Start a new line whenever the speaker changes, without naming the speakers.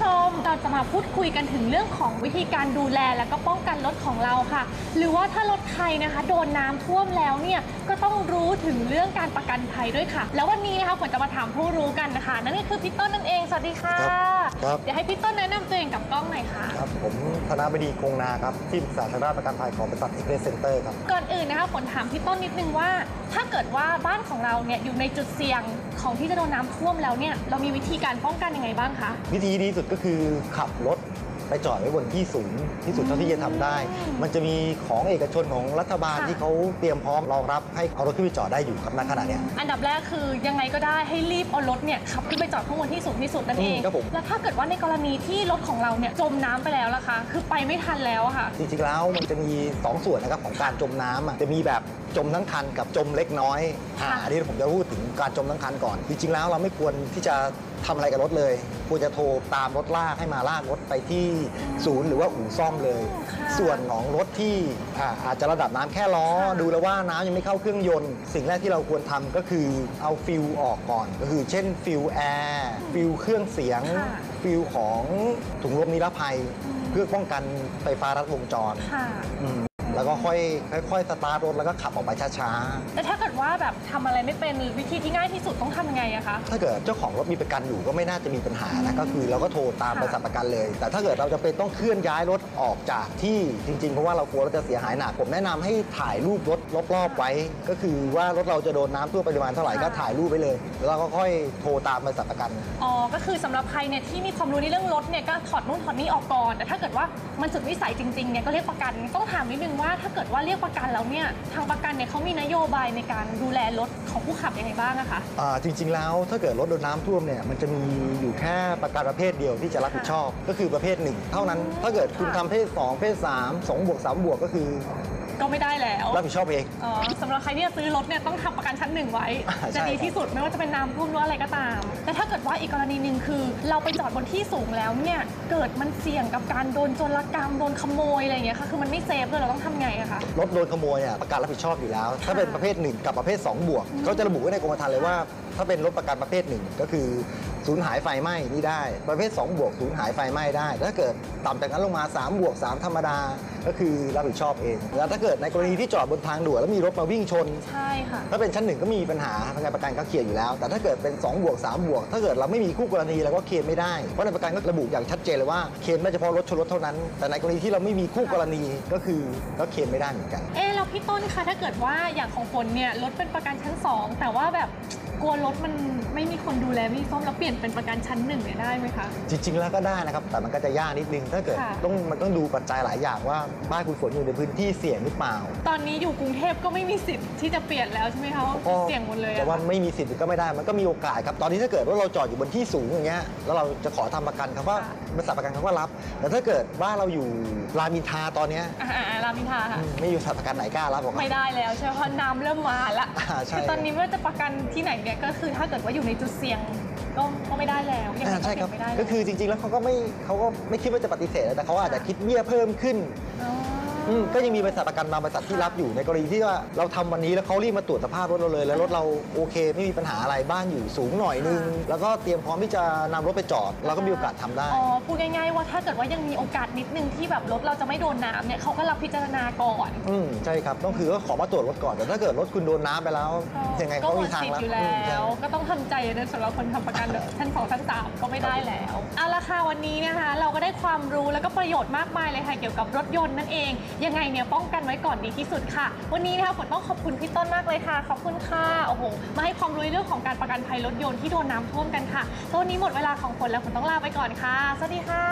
ชม เราจะมาพูดคุยกันถึงเรื่องของวิธีการดูแลและก็ป้องกันรถของเราค่ะ หรือว่าถ้ารถใครนะคะ โดนน้ำท่วมแล้วเนี่ยก็ต้องรู้ถึงเรื่องการประกันภัยด้วยค่ะ แล้ววันนี้นะคะผมจะมาถามผู้รู้กันนะคะ นั่นก็คือพี่ต้นนั่นเอง สวัสดีค่ะ
ครับครับ
เดี๋ยวให้พี่ต้นแนะนำตัวเองกับกล้องหน่อยค่ะ
ครับผมธนบดีคงนาครับที่ปรึกษาทางด้านประกันภัยของบริษัทเอ็กเพรสเซ็นเตอร์ครับ
ก่อนอื่นนะคะฝนถามพี่ต้นนิดนึงว่า ถ้าเกิดว่าบ้านของเราเนี่ยอยู่ในจุดเสี่ยงของที่จะโดนน้ำท่วมแล้วเนี่ยเรามีวิธีการป้องกันยังไงบ้างคะ
วิธีดีที่สุดก็คือขับรถ ไปจอดไว้บนที่สูงที่สุดเท่าที่จะทำได้
อืม
มันจะมีของเอกชนของรัฐบาล
ค่ะ
ที่เขาเตรียมพร้อมรองรับให้เอารถขึ้นไปจอดได้อยู่ครับณขณะเนี้ย
อันดับแรกคือยังไงก็ได้ให้รีบเอารถเนี่ยขับขึ้นไปจอดข้างบนที่สูงที่สุดนั่นเอง
อืมครับผม
แล้วถ้าเกิดว่าในกรณีที่รถของเราเนี่ยจมน้ำไปแล้วล่ะคะ คือไปไม่ทันแล้วอะค่ะ
จริงๆแล้วมันจะมี 2 ส่วนนะครับของการจมน้ำอะจะมีแบบจมทั้งคันกับจมเล็กน้อยอ่า
ค่ะ
อันนี้ผมจะพูดถึงการจมทั้งคันก่อน จริงๆแล้วเราไม่ควรที่จะทำอะไรกับรถเลย ควรจะโทรตามรถลากให้มาลากรถไปที่ศูนย์หรือว่าอู่ซ่อมเลย
ค่ะ
ส่วนของรถที่อ่าอาจจะระดับน้ำแค่ล้อ
ค่ะ
ดูแล้วว่าน้ำยังไม่เข้าเครื่องยนต์ สิ่งแรกที่เราควรทำก็คือเอาฟิลออกก่อน ก็คือเช่นฟิลแอร์ฟิลเครื่องเสียง
ค่ะ
ฟิลของถุงลมนิรภัย
อืม
เพื่อป้องกันไฟฟ้ารัดวงจร
ค่ะ
อืม แล้วก็ค่อยค่อยๆสตาร์ทรถแล้วก็ขับออกไปช้า
แต่ถ้าเกิดว่าแบบทำอะไรไม่เป็นวิธีที่ง่ายที่สุดต้องทำยังไงอะคะ
ๆ ถ้าเกิดเจ้าของรถมีประกันอยู่ก็ไม่น่าจะมีปัญหานะก็คือเราก็โทรตาม
ค่ะ
บริษัทประกันเลย แต่ถ้าเกิดเราจะเป็นต้องเคลื่อนย้ายรถออกจากที่จริงๆ เพราะว่าเรากลัวรถจะเสียหายหนักผมแนะนำให้ถ่ายรูปรถรอบๆไว้ ก็คือว่ารถเราจะโดนน้ำท่วมปริมาณเท่าไหร่ก็ถ่ายรูปไว้เลย แล้วเราก็ค่อยโทรตามบริษัทประกัน
อ๋อ ก็คือสำหรับใครเนี่ยที่มีความรู้ในเรื่องรถเนี่ยก็ถอดนู่นถอดนี่ออกก่อน แต่ถ้าเกิดว่ามันสุดวิสัยจริงๆเนี่ยก็เรียกประกันต้องถามนิดนึงว่าถ้าเกิดว่าเรียกประกันแล้วเนี่ยทางประกันเนี่ยเขามีนโยบายในการดูแลรถของผู้ขับยังไงบ้างอะคะ
อ่าจริง ๆ แล้วถ้าเกิดรถโดนน้ำท่วมเนี่ยมันจะมีอยู่แค่ประกันประเภทเดียวที่จะรับผิดชอบ ก็คือประเภทหนึ่งเท่านั้นถ้าเกิดคุณ
ค่ะ
ทำเพศ2เพศ3 2บวก3บวกก็คือ
ก็ไม่ได้แล้ว
รับผิดชอบเอง
อ๋อสำหรับใครที่จะซื้อรถเนี่ยต้องทำประกันชั้นหนึ่งไว้
อ่าใช่
จะดีที่สุดไม่ว่าจะเป็นน้ำท่วมหรืออะไรก็ตาม แต่ถ้าเกิดว่าอีกกรณีหนึ่งคือ เราไปจอดบนที่สูงแล้วเนี่ยเกิดมันเสี่ยงกับการโดนโจรกรรมโดนขโมยอะไรอย่างเงี้ยค่ะคือมันไม่เซฟเลยเราต้องทำไงอะคะ
รถโดนขโมยเนี่ยประกันรับผิดชอบอยู่แล้ว ถ้าเป็นประเภทหนึ่งกับประเภท 2 บวกเขาจะระบุไว้ในกรมธรรม์เลยว่า ถ้าเป็นรถประกันประเภทหนึ่งก็คือ สูญหายไฟไหม้นี่ได้ ประเภท 2 บวกสูญหายไฟไหม้ได้ถ้าเกิดต่ำจากนั้นลงมา 3 บวก 3 ธรรมดา ก็คือรับผิดชอบเอง แล้วถ้าเกิดในกรณีที่จอดบนทางด่วนแล้วมีรถมาวิ่งชน
ใช่ค่ะ
ถ้าเป็นชั้นหนึ่งก็มีปัญหาทางการประกันก็เคลียร์อยู่แล้ว แต่ถ้าเกิดเป็น 2 บวก 3 บวก ถ้าเกิดเราไม่มีคู่กรณีเราก็เคลมไม่ได้ เพราะในประกันก็ระบุอย่างชัดเจนเลยว่าเคลมได้เฉพาะรถชนรถเท่านั้น แต่ในกรณีที่เราไม่มีคู่กรณีก็คือก็เคลมไม่ได้เหมือนกัน
เอ๊ะแล้วพี่ต้นคะถ้าเกิดว่าอย่างของฝนเนี่ยรถเป็นประกันชั้น 2 แต่ว่าแบบ กลัวรถมันไม่มีคนดูแลไม่มีซ่อมแล้วเปลี่ยนเป็นประกันชั้นหนึ่งเนี่ยได้ไหมคะ
จริง ๆ แล้วก็ได้นะครับ แต่มันก็จะยากนิดนึง ถ้าเกิด
ค่ะ
ต้องมันต้องดูปัจจัยหลายอย่างว่าบ้านคุณฝนอยู่ในพื้นที่เสี่ยงหรือเปล่า
ตอนนี้อยู่กรุงเทพก็ไม่มีสิทธิ์ที่จะเปลี่ยนแล้วใช่ไหมคะว่า
ก็
เสี่ยงหมดเลยอะ
แต่ว่าไม่มีสิทธิ์ก็ไม่ได้ มันก็มีโอกาสครับ ตอนนี้ถ้าเกิดว่าเราจอดอยู่บนที่สูงอย่างเงี้ย แล้วเราจะขอทำประกันครับว่าบริษัทประกันเขาก็รับ แต่ถ้าเกิดว่าเราอยู่รามอินทราตอนเนี้ย
อ่าๆรามอินทราค่ะ
ไม่อยู่บริษัทประกันไหนกล้ารับหรอกครับ
ไม่ได้แล้วใช่ไหมเพราะน้ำเริ่มมาละ
อ่าใช่
คือตอนนี้ไม่ว่าจะประกันที่ไหนเนี่ยก็คือถ้าเกิดว่าอยู่ในจุดเสี่ยงก็ก็ไม่ได้แล้วยังไง
อ่า
ก็
ใช่
เป
ค
ลี่
รั
ย
บ
นไม่ได้
ก็คือจริงๆแล้วเขาก็ไม่เขาก็ไม่คิดว่าจะปฏิเสธแต่เขาอาจจะคิดเบี้ยเพิ่มขึ้น
อ๋อ อ
อืมก็ยังมีบริษัทประกันบางบริษัทที่รับอยู่ในกรณีที่ว่าเราทำวันนี้แล้วเขารีบมาตรวจสภาพรถเราเลย แล้วรถเราโอเค ไม่มีปัญหาอะไรบ้านอยู่สูงหน่อยนึง แล้วก็เตรียมพร้อมที่จะนำรถไปจอด เราก็มีโอกาสทำได้
อ๋อพูดง่ายๆว่าถ้าเกิดว่ายังมีโอกาสนิดนึงที่แบบรถเราจะไม่โดนน้ำเนี่ยเขาก็รับพิจารณาก่อน
อืมใช่ครับต้องคือก็ขอมาตรวจรถก่อนแต่ถ้าเกิดรถคุณโดนน้ำไปแล้ว ยังไง
ก็
เขา
หม
มี
ด
ทาง
สิท
รับ
ธิ์อยู่
อื
แล้
มใช่
วก็ต้องทำใจนะสำหรับคนทำประกันแบบชั้นสองชั้นสามก็ไม่ได้แล้วเอาละค่ะวันนี้นะคะ เราก็ได้ความรู้แล้วก็ประโยชน์มากมายเลยค่ะเกี่ยวกับรถยนต์นั่นเองยังไงเนี่ยป้องกันไว้ก่อนดีที่สุดค่ะ วันนี้นะคะฝนต้องขอบคุณพี่ต้นมากเลยค่ะ ขอบคุณค่ะโอ้โหมาให้ความรู้ในเรื่องของการประกันภัยรถยนต์ที่โดนน้ำท่วมกันค่ะตอนนี้หมดเวลาของฝนแล้วฝนต้องลาไปก่อนค่ะ สวัสดีค่ะ